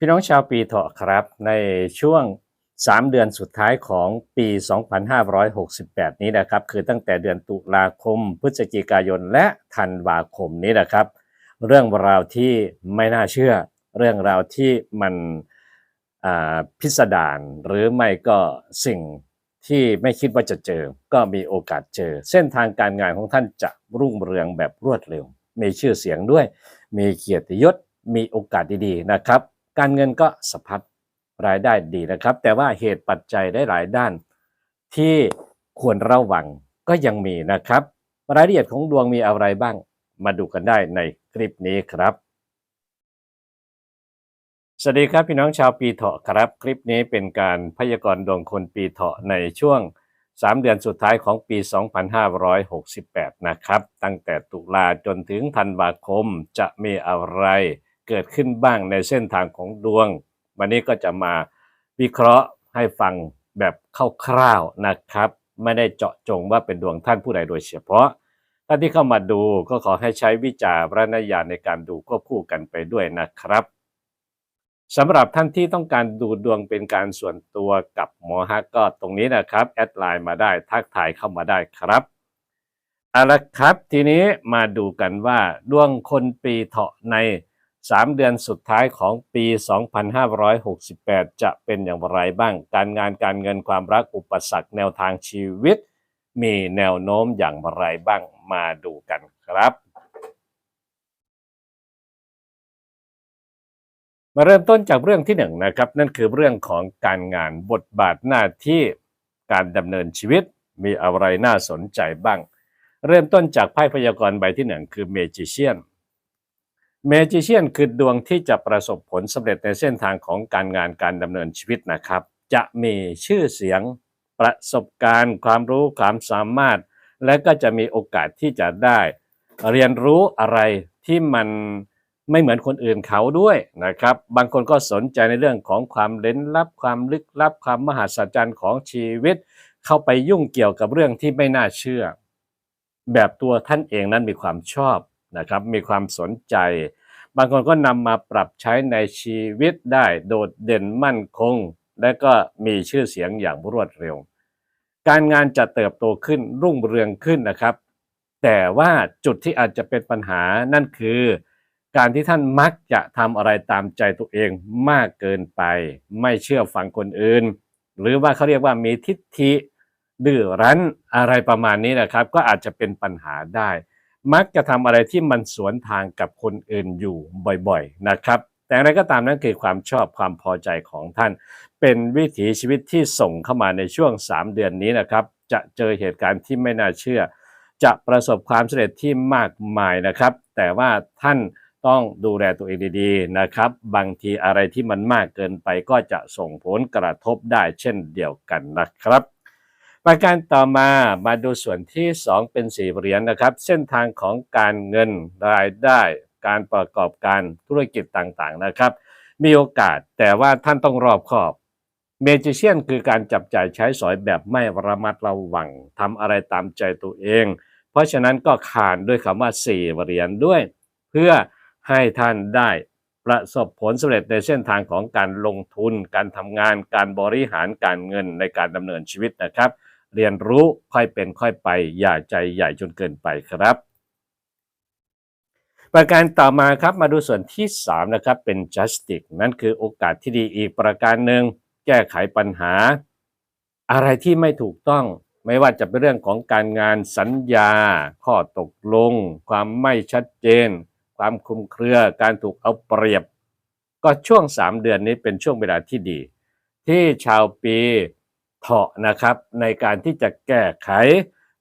พี่น้องชาวปีเถาะครับ ในช่วง 3 เดือนสุดท้ายของปี 2568 นี้นะครับ คือตั้งแต่เดือนตุลาคม พฤศจิกายนและธันวาคมนี้นะครับ เรื่องราวที่ไม่น่าเชื่อ เรื่องราวที่มันพิสดารหรือไม่ก็สิ่งที่ไม่คิดว่าจะเจอ ก็มีโอกาสเจอ เส้นทางการงานของท่านจะรุ่งเรืองแบบรวดเร็ว มีชื่อเสียงด้วย มีเกียรติยศมีโอกาสดีๆนะครับ การเงินก็สะพัดรายได้ดีนะครับ แต่ว่าเหตุปัจจัยได้หลายด้าน ที่ควรระวังก็ยังมีนะครับ รายละเอียดของดวงมีอะไรบ้าง มาดูกันได้ในคลิปนี้ครับ สวัสดีครับพี่น้องชาวปีเถาะครับ คลิปนี้เป็นการพยากรณ์ดวงคนปีเถาะในช่วง 3 เดือนสุดท้ายของปี 2568 นะครับ ตั้งแต่ตุลาจนถึงธันวาคมจะมีอะไร เกิดขึ้นบ้างในเส้นทางของดวง วันนี้ก็จะมาวิเคราะห์ให้ฟังแบบคร่าวๆนะครับ ไม่ได้เจาะจงว่าเป็นดวงท่านผู้ใดโดยเฉพาะท่านที่เข้ามาดูก็ขอให้ใช้วิจารณญาณในการดูควบคู่กันไปด้วยนะครับสำหรับท่านที่ต้องการดูดวงเป็นการส่วนตัวกับหมอฮักก็ตรงนี้นะครับแอดไลน์มาได้ทักทายเข้ามาได้ครับเอาละครับ ทีนี้มาดูกันว่าดวงคนปีเถาะใน 3 เดือนสุดท้ายของปี 2568 จะเป็นอย่างไรบ้าง การงานการเงินความรักอุปสรรคแนวทางชีวิต มีแนวโน้มอย่างไรบ้างมาดูกันครับ มาเริ่มต้นจากเรื่องที่หนึ่งนะครับ นั่นคือเรื่องของการงานบทบาทหน้าที่การดำเนินชีวิตมีอะไรน่าสนใจบ้าง เริ่มต้นจากไพ่พยากรณ์ใบที่หนึ่งคือเมจิเชียน เมจิเชียนคือดวงที่จะประสบผลสำเร็จในเส้นทางของการงานการดำเนินชีวิตนะครับ จะมีชื่อเสียง ประสบการณ์ ความรู้ความสามารถ และก็จะมีโอกาสที่จะได้ เรียนรู้อะไรที่มันไม่เหมือนคนอื่นเขาด้วยนะครับ บางคนก็สนใจในเรื่องของความเล้นลับ ความลึกลับ ความมหัศจรรย์ของชีวิต เข้าไปยุ่งเกี่ยวกับเรื่องที่ไม่น่าเชื่อ แบบตัวท่านเองนั้นมีความชอบ นะครับมีความสนใจ บางคนก็นำมาปรับใช้ในชีวิตได้โดดเด่นมั่นคง และก็มีชื่อเสียงอย่างรวดเร็ว การงานจะเติบโตขึ้นรุ่งเรืองขึ้นนะครับ แต่ว่าจุดที่อาจจะเป็นปัญหานั่นคือ การที่ท่านมักจะทำอะไรตามใจตัวเองมากเกินไป ไม่เชื่อฟังคนอื่น หรือว่าเขาเรียกว่ามีทิฏฐิดื้อรั้นอะไรประมาณนี้นะครับ ก็อาจจะเป็นปัญหาได้ มักจะทำอะไรที่มันสวนทางกับคนอื่นอยู่บ่อยๆนะครับ แต่อะไรก็ตามนั้นคือความชอบความพอใจของท่าน เป็นวิถีชีวิตที่ส่งเข้ามาในช่วง 3 เดือนนี้นะครับ จะเจอเหตุการณ์ที่ไม่น่าเชื่อ จะประสบความสำเร็จที่มากมายนะครับ แต่ว่าท่านต้องดูแลตัวเองดีๆนะครับ บางทีอะไรที่มันมากเกินไปก็จะส่งผลกระทบได้เช่นเดียวกันนะครับ ประการต่อมามาดูส่วนที่ 2 เป็นสี่เหรียญนะครับ เส้นทางของการเงินรายได้ การประกอบการธุรกิจต่างๆนะครับ มีโอกาสแต่ว่าท่านต้องรอบคอบเมจิเชียนคือการจับจ่ายใช้สอยแบบไม่ระมัดระวังทำอะไรตามใจตัวเอง เพราะฉะนั้นก็ขานด้วยคำว่าสี่เหรียญด้วย เพื่อให้ท่านได้ประสบผลสำเร็จในเส้นทางของการลงทุน การทำงาน การบริหารการเงินในการดำเนินชีวิตนะครับ เรียนรู้ค่อยเป็นค่อยไป อย่าใจใหญ่จนเกินไปครับ ประการต่อมาครับมาดูส่วนที่ 3 นะครับเป็น justice นั่นคือโอกาสที่ดีอีกประการหนึ่งแก้ไขปัญหา อะไรที่ไม่ถูกต้องไม่ว่าจะเป็นเรื่องของการงานสัญญา ข้อตกลง ความไม่ชัดเจน ความคลุมเครือ การถูกเอาเปรียบ ก็ช่วง 3 เดือนนี้เป็นช่วงเวลาที่ดี ที่ชาวปี เถาะนะครับในการที่จะแก้ไข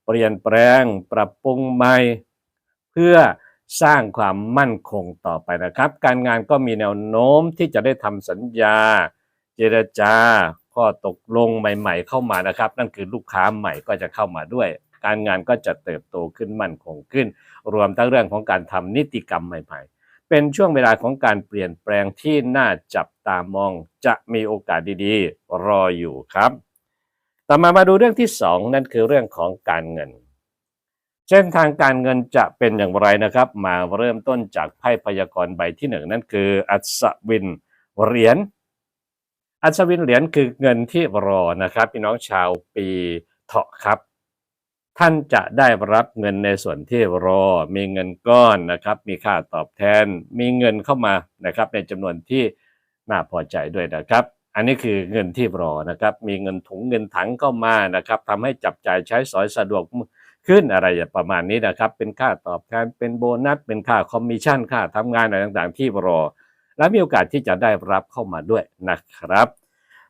เปลี่ยนแปลง ปรับปรุงใหม่ เพื่อสร้างความมั่นคงต่อไปนะครับ การงานก็มีแนวโน้มที่จะได้ทำสัญญา เจรจาข้อตกลงใหม่ ๆ เข้ามานะครับ นั่นคือลูกค้าใหม่ก็จะเข้ามาด้วย การงานก็จะเติบโตขึ้นมั่นคงขึ้น รวมทั้งเรื่องของการทำนิติกรรมใหม่ ๆเป็นช่วงเวลาของการเปลี่ยนแปลงที่น่าจับตามอง จะมีโอกาสดีๆ รออยู่ครับ ต่อมามาดูเรื่องที่สองนั่นคือเรื่องของการเงิน เส้นทางการเงินจะเป็นอย่างไรนะครับ มาเริ่มต้นจากไพ่พยากรณ์ใบที่หนึ่งนั่นคือ อัศวินเหรียญอัศวินเหรียญคือเงินที่รอนะครับพี่น้องชาวปีเถาะครับ ท่านจะได้รับเงินในส่วนที่รอ มีเงินก้อนนะครับ มีค่าตอบแทน มีเงินเข้ามานะครับ ในจำนวนที่น่าพอใจด้วยนะครับ อันนี้คือเงินที่รอนะครับ มีเงินถุงเงินถังเข้ามานะครับทำให้จับจ่ายใช้สอยสะดวกขึ้นอะไรประมาณนี้นะครับ เป็นค่าตอบแทนเป็นโบนัส เป็นค่าคอมมิชชั่นค่าทำงานอะไรต่างๆ ที่รอ และมีโอกาสที่จะได้รับเข้ามาด้วยนะครับ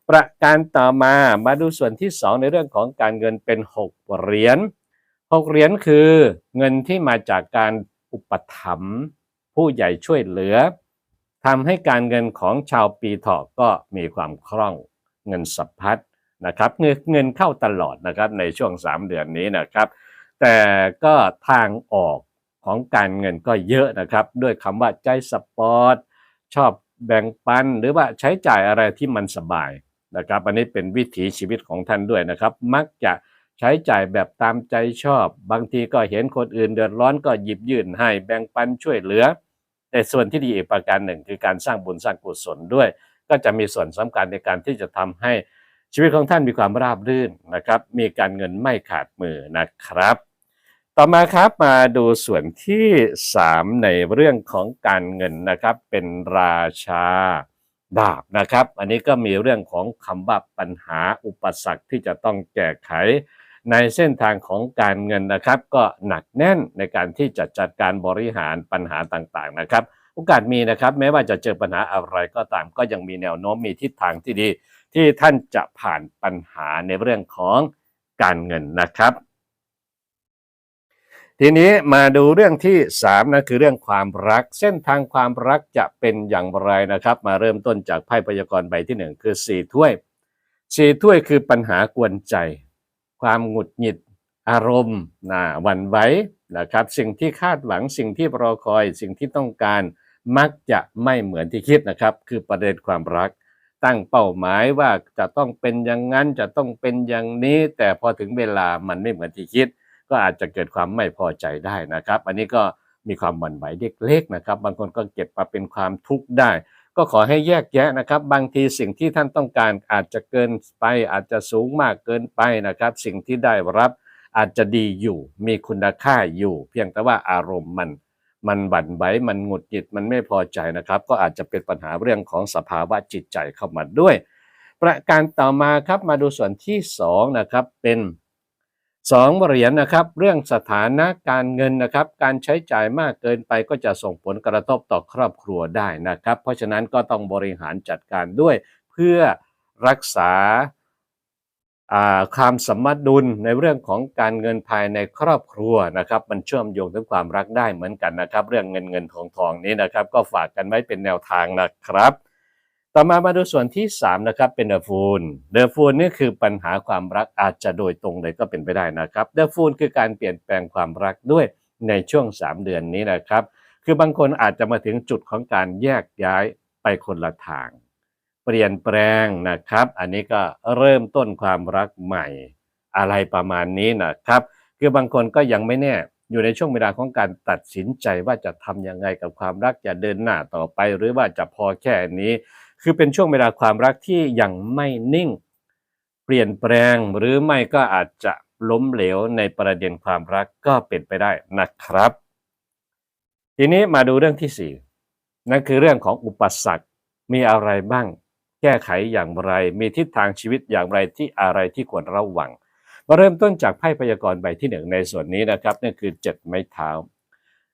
ประการต่อมามาดูส่วนที่ 2 ในเรื่องของการเงินเป็น 6 เหรียญ6เหรียญคือเงินที่มาจากการอุปถัมภ์ผู้ใหญ่ช่วยเหลือ ทำให้การเงินของชาวปีเถาะก็มีความคล่องเงินสัพพัดนะครับเงินเงินเข้าตลอดนะครับในช่วง 3 เดือนนี้นะครับ แต่ก็ทางออกของการเงินก็เยอะนะครับ ด้วยคำว่าใจสปอร์ตชอบแบ่งปันหรือว่าใช้จ่ายอะไรที่มันสบายนะครับ อันนี้เป็นวิถีชีวิตของท่านด้วยนะครับ มักจะใช้จ่ายแบบตามใจชอบ บางทีก็เห็นคนอื่นเดือดร้อนก็หยิบยื่นให้แบ่งปันช่วยเหลือ แต่ส่วนที่ดีอีกประการหนึ่งคือการสร้างบุญสร้างกุศลด้วย ก็จะมีส่วนสำคัญในการที่จะทำให้ชีวิตของท่านมีความราบรื่นนะครับ มีการเงินไม่ขาดมือนะครับ ต่อมาครับมาดูส่วนที่ 3 ในเรื่องของการเงินนะครับ เป็นราชาดาบนะครับ อันนี้ก็มีเรื่องของคำว่าปัญหาอุปสรรคที่จะต้องแก้ไข ในเส้นทางของการเงินนะครับ ก็หนักแน่นในการที่จะจัดการบริหารปัญหาต่างๆนะครับ โอกาสมีนะครับ แม้ว่าจะเจอปัญหาอะไรก็ตาม ก็ยังมีแนวโน้มมีทิศทางที่ดี ที่ท่านจะผ่านปัญหาในเรื่องของการเงินนะครับ ทีนี้มาดูเรื่องที่3นะคือเรื่องความรัก เส้นทางความรักจะเป็นอย่างไรนะครับ มาเริ่มต้นจากไพ่พยากรณ์ใบที่ 1 คือ 4 ถ้วย 4 ถ้วยคือปัญหากวนใจ ความหงุดหงิดอารมณ์นะหวั่นไหวนะครับ สิ่งที่คาดหวังสิ่งที่รอคอย สิ่งที่ต้องการมักจะไม่เหมือนที่คิดนะครับ คือประเด็นความรัก ตั้งเป้าหมายว่าจะต้องเป็นอย่างนั้นจะต้องเป็นอย่างนี้ แต่พอถึงเวลามันไม่เหมือนที่คิด ก็อาจจะเกิดความไม่พอใจได้นะครับ อันนี้ก็มีความหวั่นไหวเล็กๆนะครับ บางคนก็เก็บมาเป็นความทุกข์ได้ ก็ขอให้แยกแยะนะครับ บางทีสิ่งที่ท่านต้องการอาจจะเกินไป อาจจะสูงมากเกินไปนะครับ สิ่งที่ได้รับอาจจะดีอยู่ มีคุณค่าอยู่ เพียงแต่ว่าอารมณ์มัน มันบั่นไหวมันหงุดหงิดมันไม่พอใจนะครับ ก็อาจจะเป็นปัญหาเรื่องของสภาวะจิตใจเข้ามาด้วย ประการต่อมาครับมาดูส่วนที่สองนะครับเป็น สองเหรียญนะครับเรื่องสถานะการเงินนะครับการใช้จ่ายมากเกินไปก็จะส่งผลกระทบต่อครอบครัวได้นะครับ เพราะฉะนั้นก็ต้องบริหารจัดการด้วย เพื่อรักษาความสมดุลในเรื่องของการเงินภายในครอบครัวนะครับ มันเชื่อมโยงถึงความรักได้เหมือนกันนะครับ เรื่องเงินเงินทองทองนี้นะครับ ก็ฝากกันไว้เป็นแนวทางนะครับ ต่อมามาดูส่วนที่ 3 นะครับ เป็นเดอะฟูลเดอะฟูลนี่คือปัญหาความรักอาจจะโดยตรงเลยก็เป็นไปได้นะครับเดอะฟูลคือการเปลี่ยนแปลงความรักด้วยในช่วง 3 เดือนนี้นะครับ คือบางคนอาจจะมาถึงจุดของการแยกย้ายไปคนละทาง เปลี่ยนแปลงนะครับ อันนี้ก็เริ่มต้นความรักใหม่ อะไรประมาณนี้นะครับ คือบางคนก็ยังไม่แน่อยู่ในช่วงเวลาของการตัดสินใจว่าจะทำยังไงกับความรักจะเดินหน้าต่อไป หรือว่าจะพอแค่นี้ คือเป็นช่วงเวลาความรักที่ยังไม่นิ่ง เปลี่ยนแปลงหรือไม่ก็อาจจะล้มเหลวในประเด็นความรักก็เป็นไปได้นะครับ ทีนี้มาดูเรื่องที่สี่นั่นคือเรื่องของอุปสรรค มีอะไรบ้าง แก้ไขอย่างไร มีทิศทางชีวิตอย่างไรที่อะไรที่ควรระวัง มาเริ่มต้นจากไพ่พยากรณ์ใบที่หนึ่งในส่วนนี้นะครับนั่นคือเจ็ดไม้เท้า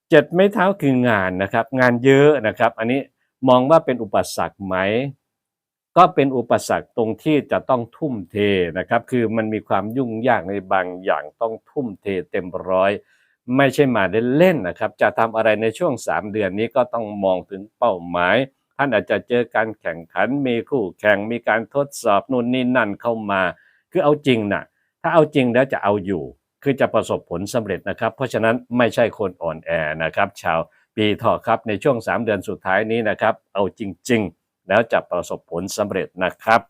เจ็ดไม้เท้าคืองานนะครับ งานเยอะนะครับ อันนี้ มองว่าเป็นอุปสรรคไหม ก็เป็นอุปสรรคตรงที่จะต้องทุ่มเทนะครับ คือมันมีความยุ่งยากในบางอย่างต้องทุ่มเทเต็มร้อย ไม่ใช่มาเล่นๆนะครับ จะทำอะไรในช่วง 3 เดือนนี้ก็ต้องมองถึงเป้าหมาย ท่านอาจจะเจอการแข่งขันมีคู่แข่งมีการทดสอบนู่นนี่นั่นเข้ามา คือเอาจริงนะถ้าเอาจริงแล้วจะเอาอยู่ คือจะประสบผลสำเร็จนะครับ เพราะฉะนั้นไม่ใช่คนอ่อนแอนะครับ ชาว ปีเถาะครับในช่วง 3 เดือนสุดท้ายนี้นะครับ เอาจริง ๆ แล้วจะประสบผลสำเร็จนะครับ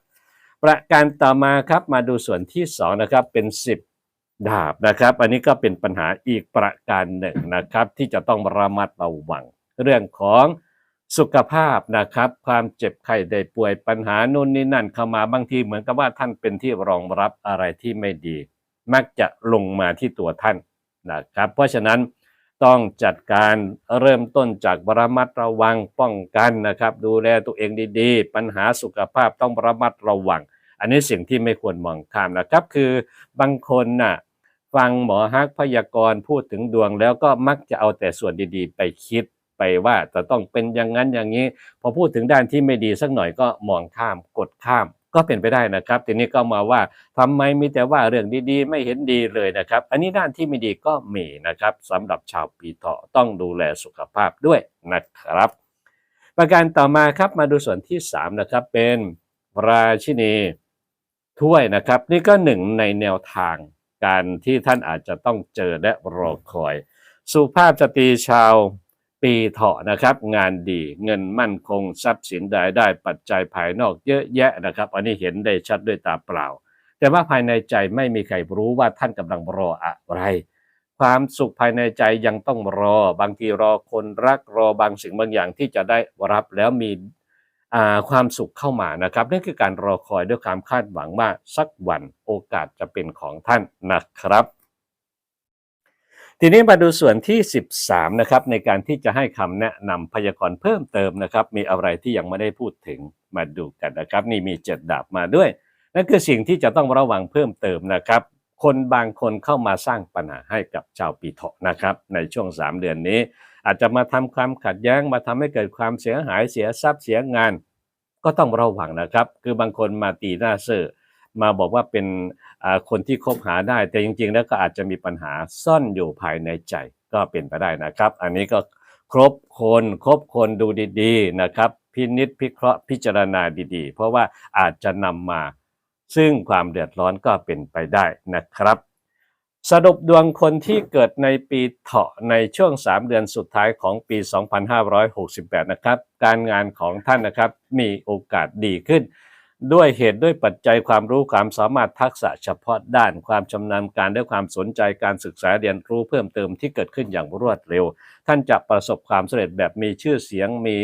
ประการต่อมาครับมาดูส่วนที่2นะครับเป็น 10 ดาบนะครับ อันนี้ก็เป็นปัญหาอีกประการหนึ่งนะครับ ที่จะต้องระมัดระวัง เรื่องของสุขภาพนะครับ ความเจ็บไข้ได้ป่วยปัญหานู่นนี่นั่นเข้ามาบางทีเหมือนกับว่าท่านเป็นที่รองรับอะไรที่ไม่ดี มักจะลงมาที่ตัวท่านนะครับ เพราะฉะนั้น ต้องจัดการเริ่มต้นจากระมัดระวังป้องกันนะครับ ดูแลตัวเองดีๆ ปัญหาสุขภาพต้องระมัดระวัง อันนี้สิ่งที่ไม่ควรมองข้ามนะครับ คือบางคนน่ะฟังหมอฮักพยากรณ์พูดถึงดวงแล้วก็มักจะเอาแต่ส่วนดีๆ ไปคิดไปว่าจะต้องเป็นอย่างนั้นอย่างนี้ พอพูดถึงด้านที่ไม่ดีสักหน่อยก็มองข้ามกดข้าม ก็เป็นไปได้นะครับ ทีนี้ก็มาว่าทำไมมีแต่ว่าเรื่องดีๆ ไม่เห็นดีเลยนะครับ อันนี้ด้านที่ไม่ดีก็มีนะครับสำหรับชาวปีเถาะต้องดูแลสุขภาพด้วยนะครับ ประการต่อมาครับมาดูส่วนที่สามนะครับเป็นราชินีถ้วยนะครับ นี่ก็หนึ่งในแนวทางการที่ท่านอาจจะต้องเจอและรอคอย สุภาพสตรีชาว ปีเถาะนะครับ งานดีเงินมั่นคงทรัพย์สินรายได้ปัจจัยภายนอกเยอะแยะนะครับ อันนี้เห็นได้ชัดด้วยตาเปล่า แต่ว่าภายในใจไม่มีใครรู้ว่าท่านกำลังรออะไร ความสุขภายในใจยังต้องรอ บางทีรอคนรักรอบางสิ่งบางอย่างที่จะได้รับแล้วมีความสุขเข้ามานะครับนั่นคือการรอคอยด้วยความคาดหวังว่าสักวันโอกาสจะเป็นของท่านนะครับ ทีนี้มาดูส่วนที่ 13 นะครับ ในการที่จะให้คำแนะนำพยากรณ์เพิ่มเติมนะครับ มีอะไรที่ยังไม่ได้พูดถึงมาดูกันนะครับ นี่มีเจ็ดดาบมาด้วย นั่นคือสิ่งที่จะต้องระวังเพิ่มเติมนะครับ คนบางคนเข้ามาสร้างปัญหาให้กับชาวปีเถาะนะครับ ในช่วง 3 เดือนนี้ อาจจะมาทำความขัดแย้งมาทำให้เกิดความเสียหายเสียทรัพย์เสียงาน ก็ต้องระวังนะครับ คือบางคนมาตีหน้าเซอมาบอกว่าเป็น คนที่คบหาได้ แต่จริง ๆ แล้วก็อาจจะมีปัญหาซ่อนอยู่ภายในใจก็เป็นไปได้นะครับ อันนี้ก็ครบคนครบคนดูดีๆนะครับ พินิษพิเคราะห์พิจารณาดีๆ เพราะว่าอาจจะนำมาซึ่งความเดือดร้อนก็เป็นไปได้นะครับ สรุปดวงคนที่เกิดในปีเถาะในช่วง 3 เดือนสุดท้ายของปี 2568 นะครับ การงานของท่านนะครับมีโอกาสดีขึ้น ด้วยเหตุด้วยปัจจัยความรู้ความสามารถทักษะเฉพาะด้านความชำนาญการด้วยความสนใจการศึกษาเรียนรู้เพิ่มเติมที่เกิดขึ้นอย่างรวดเร็ว ท่านจะประสบความสำเร็จแบบมีชื่อเสียงมี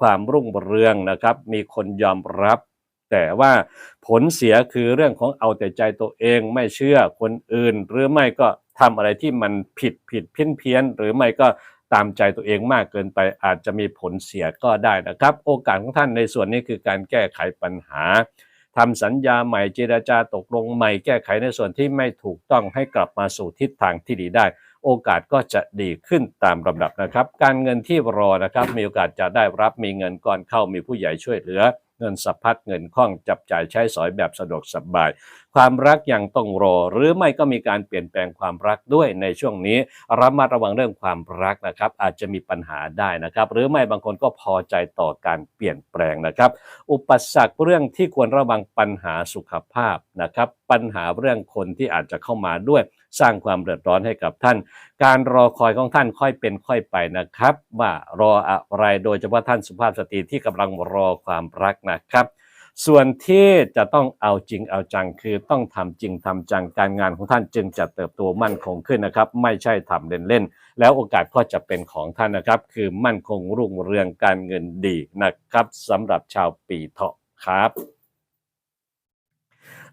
ความรุ่งเรืองนะครับ มีคนยอมรับ แต่ว่าผลเสียคือเรื่องของเอาแต่ใจตัวเองไม่เชื่อคนอื่น หรือไม่ก็ทำอะไรที่มันผิดผิดเพี้ยนเพี้ยนหรือไม่ก็ ตามใจตัวเองมากเกินไปอาจจะมีผลเสียก็ได้นะครับ โอกาสของท่านในส่วนนี้คือการแก้ไขปัญหาทำสัญญาใหม่เจรจาตกลงใหม่แก้ไขในส่วนที่ไม่ถูกต้องให้กลับมาสู่ทิศทางที่ดีได้ โอกาสก็จะดีขึ้นตามลำดับนะครับ การเงินที่รอนะครับ มีโอกาสจะได้รับมีเงินก้อนเข้ามีผู้ใหญ่ช่วยเหลือ เงินสะพัดเงินคล่องจับจ่ายใช้สอยแบบสะดวกสบาย ความรักยังต้องรอ หรือไม่ก็มีการเปลี่ยนแปลงความรักด้วยในช่วงนี้ระมัดระวังเรื่องความรักนะครับ อาจจะมีปัญหาได้นะครับ หรือไม่บางคนก็พอใจต่อการเปลี่ยนแปลงนะครับ อุปสรรคเรื่องที่ควรระวังปัญหาสุขภาพนะครับ ปัญหาเรื่องคนที่อาจจะเข้ามาด้วยสร้างความเดือดร้อนให้กับท่าน การรอคอยของท่านค่อยเป็นค่อยไปนะครับ ว่ารออะไรโดยเฉพาะท่านสุภาพสตรีที่กำลังรอความรักนะครับ ส่วนที่จะต้องเอาจริงเอาจังคือต้องทำจริงทำจังการงานของท่านจึงจะเติบโตมั่นคงขึ้นนะครับ ไม่ใช่ทำเล่นๆแล้วโอกาสก็จะเป็นของท่านนะครับ คือมั่นคงรุ่งเรืองการเงินดีนะครับสำหรับชาวปีเถาะครับ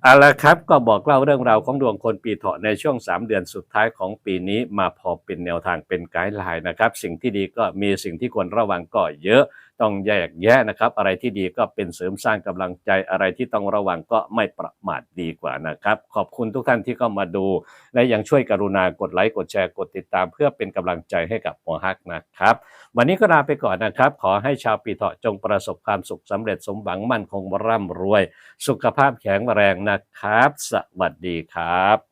เอาละครับก็บอกเล่าเรื่องราวของดวงคนปีเถาะในช่วง 3 เดือนสุดท้ายของปีนี้มาพอเป็นแนวทางเป็นไกด์ไลน์นะครับ สิ่งที่ดีก็มีสิ่งที่ควรระวังก็เยอะต้องแยกแยะนะครับ อะไรที่ดีก็เป็นเสริมสร้างกำลังใจอะไรที่ต้องระวังก็ไม่ประมาทดีกว่านะครับ ขอบคุณทุกท่านที่เข้ามาดู และยังช่วยกรุณากดไลค์กดแชร์กดติดตาม เพื่อเป็นกำลังใจให้กับหมอฮักนะครับ วันนี้ก็ลาไปก่อนนะครับ ขอให้ชาวปีเถาะจงประสบความสุขสำเร็จสมหวังมั่นคงร่ำรวย สุขภาพแข็งแรงนะครับ สวัสดีครับ